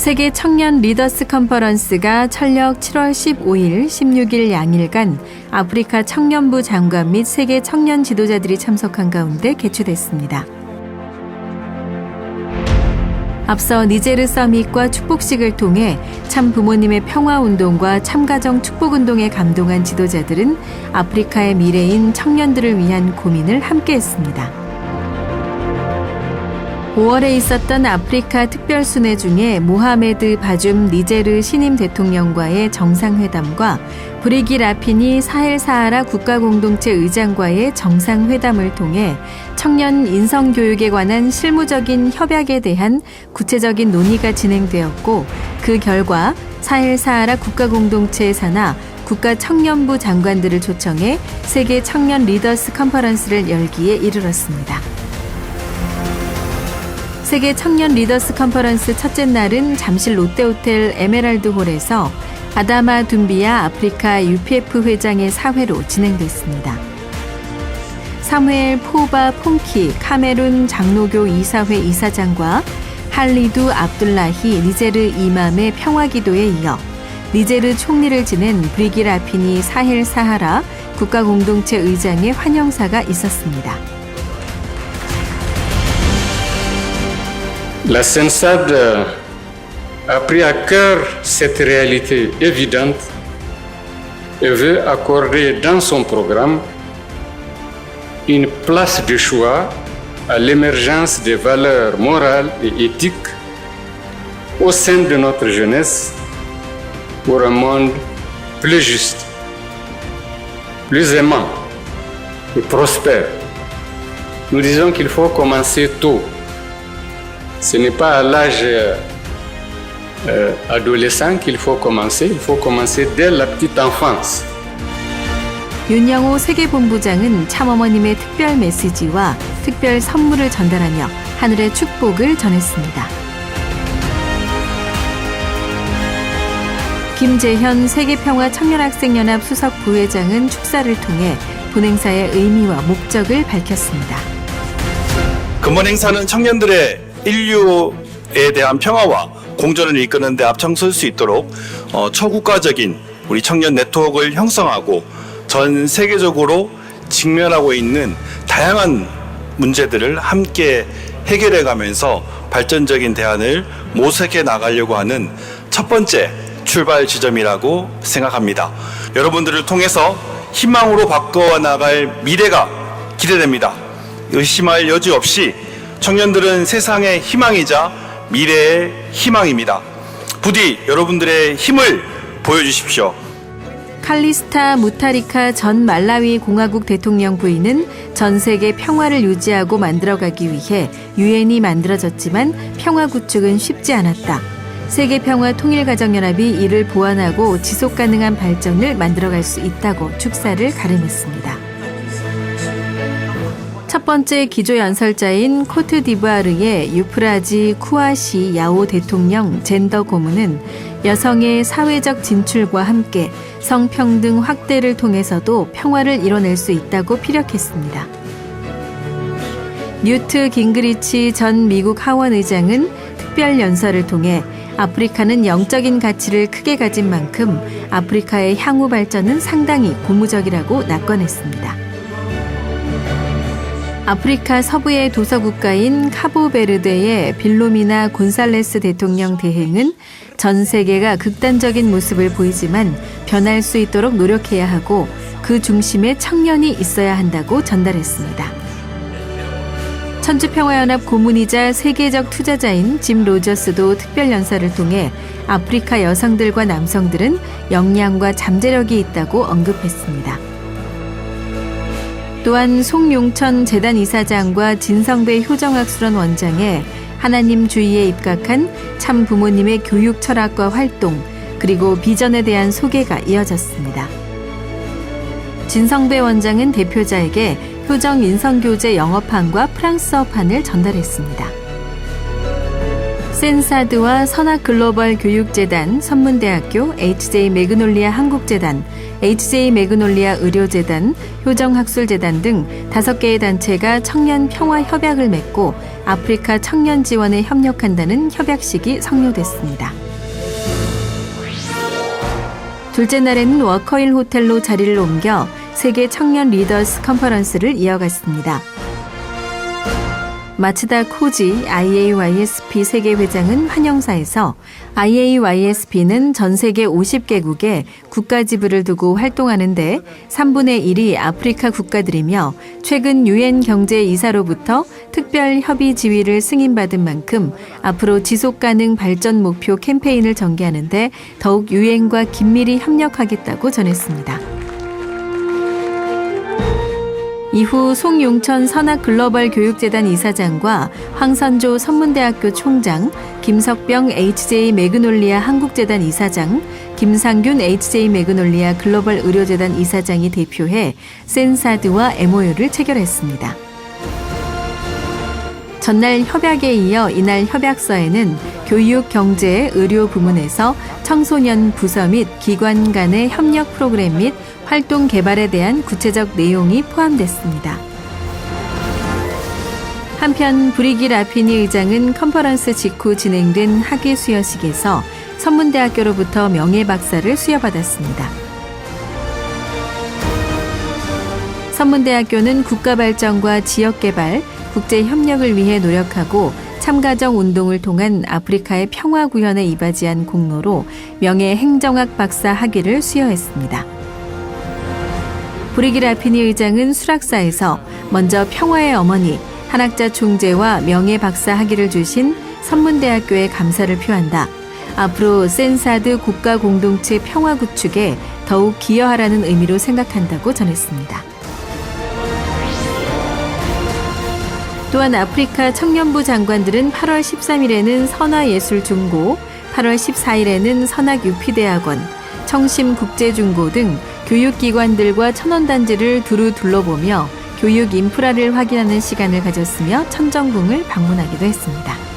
세계 청년 리더스 컨퍼런스가 철력 7월 15일, 16일 양일간 아프리카 청년부 장관 및 세계 청년 지도자들이 참석한 가운데 개최됐습니다. 앞서 니제르 서밋과 축복식을 통해 참 부모님의 평화 운동과 참가정 축복 운동에 감동한 지도자들은 아프리카의 미래인 청년들을 위한 고민을 함께 했습니다. 5월에 있었던 아프리카 특별순회 중에 모하메드 바줌 니제르 신임 대통령과의 정상회담과 브리기 라피니 사헬 사하라 국가공동체 의장과의 정상회담을 통해 청년 인성교육에 관한 실무적인 협약에 대한 구체적인 논의가 진행되었고 그 결과 사헬 사하라 국가공동체 산하 국가 청년부 장관들을 초청해 세계 청년 리더스 컨퍼런스를 열기에 이르렀습니다. 세계 청년 리더스 컨퍼런스 첫째 날은 잠실 롯데호텔 에메랄드 홀에서 아다마 둠비아 아프리카 UPF 회장의 사회로 진행됐습니다. 사무엘 포바 폰키 카메룬 장로교 이사회 이사장과 할리두 압둘라히 니제르 이맘의 평화기도에 이어 니제르 총리를 지낸 브리기 라피니 사헬 사하라 국가공동체 의장의 환영사가 있었습니다. La Sensad a pris à cœur cette réalité évidente et veut accorder dans son programme une place de choix à l'émergence des valeurs morales et éthiques au sein de notre jeunesse pour un monde plus juste, plus aimant et prospère. Nous disons qu'il faut commencer tôt. Ce n'est pas à l'âge euh, adolescent qu'il faut commencer, il faut commencer dès la petite enfance. 윤영호 세계본부장은 참어머님의 특별 메시지와 특별 선물을 전달하며 하늘의 축복을 전했습니다. 김재현 세계평화 청년학생연합 수석 부회장은 축사를 통해 본행사의 의미와 목적을 밝혔습니다. 근본 행사는 청년들의 인류에 대한 평화와 공존을 이끄는 데 앞장설 수 있도록 어, 초국가적인 우리 청년 네트워크를 형성하고 전 세계적으로 직면하고 있는 다양한 문제들을 함께 해결해 가면서 발전적인 대안을 모색해 나가려고 하는 첫 번째 출발 지점이라고 생각합니다. 여러분들을 통해서 희망으로 바꿔 나갈 미래가 기대됩니다. 의심할 여지 없이 청년들은 세상의 희망이자 미래의 희망입니다. 부디 여러분들의 힘을 보여주십시오. 칼리스타 무타리카 전 말라위 공화국 대통령 부인은 전 세계 평화를 유지하고 만들어가기 위해 유엔이 만들어졌지만 평화 구축은 쉽지 않았다. 세계 평화 통일 가정 연합이 이를 보완하고 지속 가능한 발전을 만들어갈 수 있다고 축사를 가름했습니다. 첫 번째 기조 연설자인 코트디부아르의 유프라지 쿠아시 야오 대통령 젠더 고문은 여성의 사회적 진출과 함께 성평등 확대를 통해서도 평화를 이뤄낼 수 있다고 피력했습니다. 뉴트 깅그리치 전 미국 하원 의장은 특별 연설을 통해 아프리카는 영적인 가치를 크게 가진 만큼 아프리카의 향후 발전은 상당히 고무적이라고 낙관했습니다. 아프리카 서부의 도서국가인 카보베르데의 빌로미나 곤살레스 대통령 대행은 전 세계가 극단적인 모습을 보이지만 변할 수 있도록 노력해야 하고 그 중심에 청년이 있어야 한다고 전달했습니다. 천주평화연합 고문이자 세계적 투자자인 짐 로저스도 특별 연설을 통해 아프리카 여성들과 남성들은 역량과 잠재력이 있다고 언급했습니다. 또한 송용천 재단 이사장과 진성배 효정학술원 원장의 하나님 주의에 입각한 참 부모님의 교육 철학과 활동 그리고 비전에 대한 소개가 이어졌습니다. 진성배 원장은 대표자에게 효정 인성교재 영어판과 프랑스어판을 전달했습니다. 센사드와 선악 글로벌 교육재단, 선문대학교, HJ 매그놀리아 한국재단, HJ 매그놀리아 의료재단, 효정학술재단 등 다섯 개의 단체가 청년 평화 협약을 맺고 아프리카 청년 지원에 협력한다는 협약식이 성료됐습니다. 둘째 날에는 워커힐 호텔로 자리를 옮겨 세계 청년 리더스 컨퍼런스를 이어갔습니다. 마츠다 코지 IAYSP 세계 회장은 환영사에서 IAYSP는 전 세계 50개국에 국가 지부를 두고 활동하는데 3분의 1이 아프리카 국가들이며 최근 유엔 경제 이사로부터 특별 협의 지위를 승인받은 만큼 앞으로 지속 가능 발전 목표 캠페인을 전개하는데 더욱 유엔과 긴밀히 협력하겠다고 전했습니다. 이후 송용천 선학글로벌 교육재단 이사장과 황선조 선문대학교 총장, 김석병 HJ 매그놀리아 한국재단 이사장, 김상균 HJ 매그놀리아 글로벌 의료재단 이사장이 대표해 센사드와 MOU를 체결했습니다. 전날 협약에 이어 이날 협약서에는 교육, 경제, 의료 부문에서 청소년 부서 및 기관 간의 협력 프로그램 및 활동 개발에 대한 구체적 내용이 포함됐습니다. 한편 브리기 라피니 의장은 컨퍼런스 직후 진행된 학예 수여식에서 선문대학교로부터 명예 박사를 수여받았습니다. 선문대학교는 국가 발전과 지역 개발, 국제 협력을 위해 노력하고 참가정 운동을 통한 아프리카의 평화 구현에 이바지한 공로로 명예 행정학 박사 학위를 수여했습니다. 브리기 라피니 의장은 수락사에서 먼저 평화의 어머니 한학자 총재와 명예 박사 학위를 주신 선문대학교에 감사를 표한다. 앞으로 센사드 국가 공동체 평화 구축에 더욱 기여하라는 의미로 생각한다고 전했습니다. 또한 아프리카 청년부 장관들은 8월 13일에는 선화예술중고, 8월 14일에는 선학유피대학원, 청심국제중고 등 교육기관들과 천원단지를 두루 둘러보며 교육 인프라를 확인하는 시간을 가졌으며 천정궁을 방문하기도 했습니다.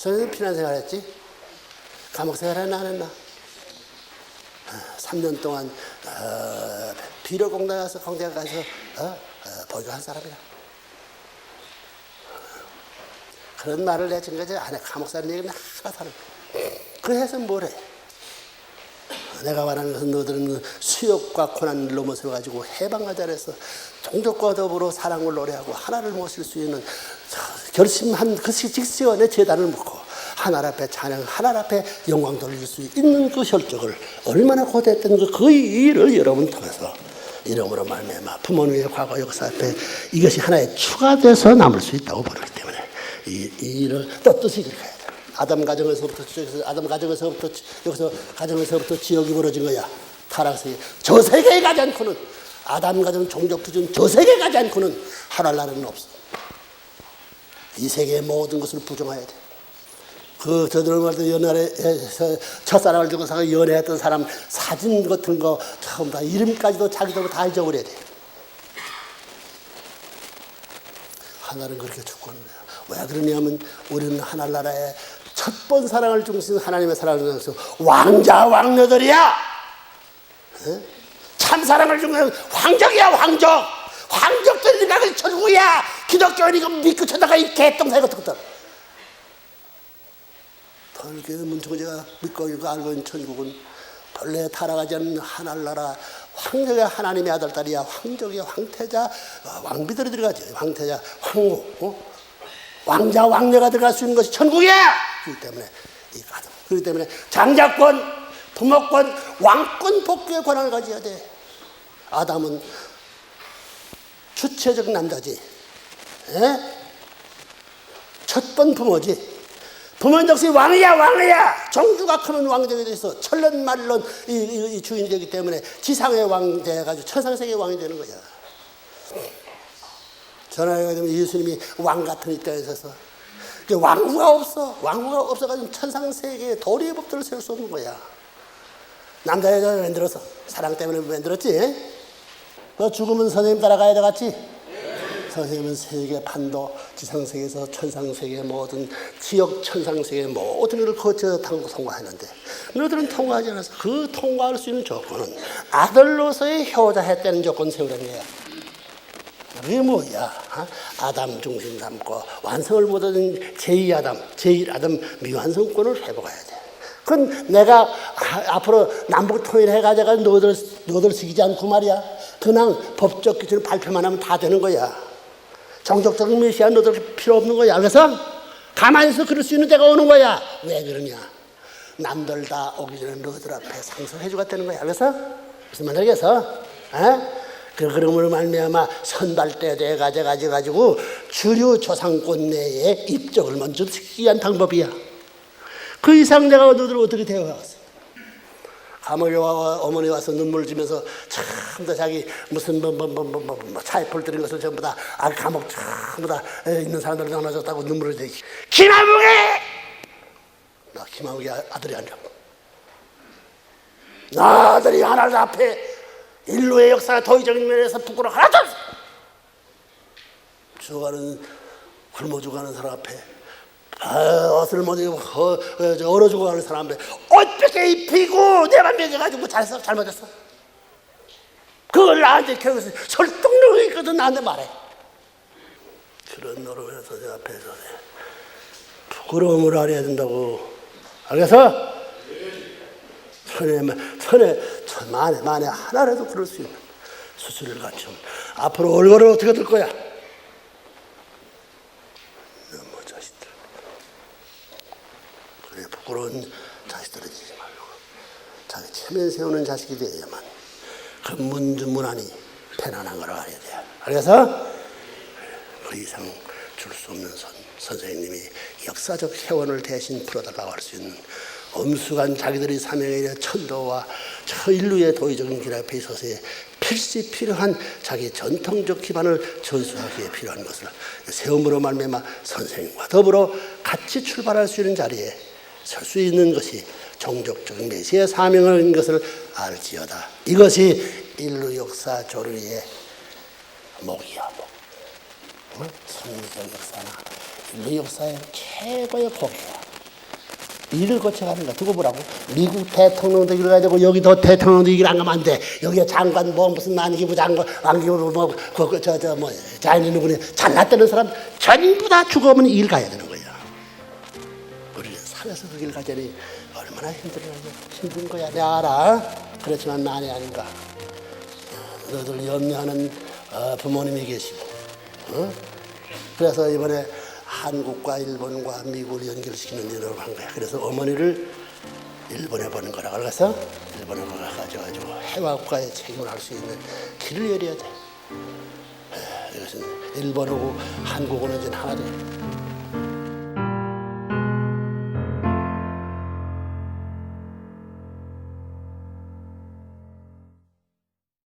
저는 피난 생활했지. 감옥 생활 했나 안 했나? 3년 동안 어, 비료 공장 가서 공장 가서 어? 어, 보조한 사람이야. 그런 말을 내준 거지. 안에 감옥 사는 얘기는 하나도 안 해. 그래서 뭐래? 내가 말하는 것은 너들은 수욕과 고난을 넘어서 가지고 해방하자 해서 종족과 더불어 사랑을 노래하고 하나를 모실 수 있는 결심한 그것이 직시원의 재단을 묻고 하나님 앞에 찬양, 하나님 앞에 영광 돌릴 수 있는 그 혈족을 얼마나 고대했던 그, 그 일을 여러분 통해서 이름으로 말미암아 부모님의 과거 역사 앞에 이것이 하나의 추가돼서 남을 수 있다고 보기 때문에 이, 이 일을 떳떳이 그렇게 해야 돼. 아담 가정에서부터 아담 가정에서부터 여기서 가정에서부터 지역이 벌어진 거야. 타락세계 저 세계에 가지 않고는 아담 가정 종족 기준 저 세계에 가지 않고는 하랄 나라는 없어. 이 세계의 모든 것을 부정해야 돼. 그 저들 말도 연애에 첫사랑을 주고 사 연애했던 사람 사진 같은 거 처음 다 이름까지도 자기도 다 잊어버려야 돼. 하나는 그렇게 죽고는 거야. 왜 그러냐면 우리는 하늘나라에 첫번 사랑을 중심 하나님의 사랑을 중심 왕자 왕녀들이야. 에? 참 사랑을 중심 황족이야 황족. 황족들이 나를 천국이야. 기독교는 이거 믿고 쳐다가 이 개똥사이 같은 것들. 벌게 문청제가 믿고 이거 알고 있는 천국은 본래 타락하지 않는 하늘나라 황족의 하나님의 아들 딸이야. 황족의 황태자 어, 왕비들이 들어가지 황태자 황후 어? 왕자 왕녀가 들어갈 수 있는 것이 천국이야! 그렇기 때문에 이 가정. 그렇기 때문에 장자권 부모권 왕권 복귀의 권한을 가져야 돼. 아담은 주체적 남자지 첫번 부모지 부모는 역시 왕이야 왕이야 종주가 크면 왕족이 돼서 천년 말론 이, 이, 이 주인이 되기 때문에 지상의 왕 돼가지고 천상세계의 왕이 되는 거야 전하가 되면 예수님이 왕 같은 이 땅에 있어서 왕후가 없어 왕후가 없어가지고 천상세계의 도리의 법들을 세울 수 없는 거야 남자 여자 만들었어. 사랑 때문에 만들었지. 그 죽으면 선생님 따라가야 되겠지. 선생님은 세계 판도 지상세계에서 천상세계 모든 지역 천상세계 모든 걸 거쳐 당 통과했는데 너희들은 통과하지 않아서 그 통과할 수 있는 조건은 아들로서의 효자했다는 조건 세우는 거야. 그게 뭐야? 어? 아담 중심 삼고 완성을 못하는 제2아담, 제1아담 미완성권을 회복해야 돼. 그건 내가 아- 앞으로 남북 통일해가지고 너들, 너들 시키지 않고 말이야. 그냥 법적 기준을 발표만 하면 다 되는 거야. 정적적인 메시아 너들 필요 없는 거야. 그래서 가만히 있어 그럴 수 있는 때가 오는 거야. 왜 그러냐? 남들 다 오기 전에 너희들 앞에 상속해 주겠다는 거야. 그래서 무슨 말 알겠어? 에? 그 그러므로 말미암아 선발대 돼 가져 가지고 주류 조상권 내에 입적을 먼저 시키기 위한 방법이야. 그 이상 내가 너희들 어떻게 대화하겠어? 감옥에 와 어머니 와서 눈물 지면서 참다 자기 무슨 뭐뭐뭐 차이풀 들인 것을 전부 다 아 감옥 전부 다 에, 있는 사람들 나눠줬다고 눈물을 흘리지 김하묵이! 나 김하묵이 아- 아들이 아니라 나 아들이 하나님 앞에 인류의 역사가 도의적인 면에서 부끄러워. 하나도 없어 죽어가는 굶어 죽어가는 사람 앞에 아, 옷을 못 입고 어, 어, 저 얼어 죽어가는 사람 앞에 옷 뺏게 입히고 내만 먹여가지고 잘했어 잘못했어 그걸 나한테 계속 설득력이 있거든 나한테 말해 그런 노릇에서 내 앞에서 부끄러움을 알아야 된다고 알겠어? 천에 천에 천 만에 만에 하나라도 그럴 수 있는 수술을 갖추면 앞으로 얼굴은 어떻게 될 거야? 너무 자식들 그래 부끄러운 자식들을 지지 말고 자기 체면 세우는 자식이 되어야만 그 문주문안이 편안한 걸 알아야 돼 알겠어? 그 이상 줄 수 없는 선, 선생님이 역사적 회원을 대신 풀어달라고 할 수 있는 엄숙한 자기들의 사명에 대한 천도와 저 인류의 도의적인 길 앞에 있어서의 필시 필요한 자기 전통적 기반을 전수하기에 필요한 것을 세움으로 말미암아 선생님과 더불어 같이 출발할 수 있는 자리에 설 수 있는 것이 종족적인 메시의 사명인 것을 알지어다. 이것이 인류 역사 조류의 목이야 목. 어? 선미적 역사나 인류 역사의 최고의 복이야. 일을 거쳐가는 거야. 두고 보라고. 미국 대통령 되기를 가야 되고, 여기도 대통령 되기를 안 가면 안 돼. 여기가 장관, 뭐, 무슨 만기부 장관, 왕기부, 뭐, 그, 그, 저, 저, 뭐, 누구니, 잘났다는 사람 전부 다 죽으면 일 가야 되는 거야. 살아서 그 길 가자니 얼마나 힘들어, 힘든 거야. 내가 알아. 그렇지만 만이 아닌가. 너들 염려하는 어, 부모님이 계시고, 어? 그래서 이번에 한국과 일본과 미국을 연결시키는 일을 한 거야. 그래서 어머니를 일본에 보는 거라 그래서 일본에 가가지고 해와 국가의 책임을 할 수 있는 길을 열어야 돼. 에, 이것은 일본하고 한국은 이제 하나 돼.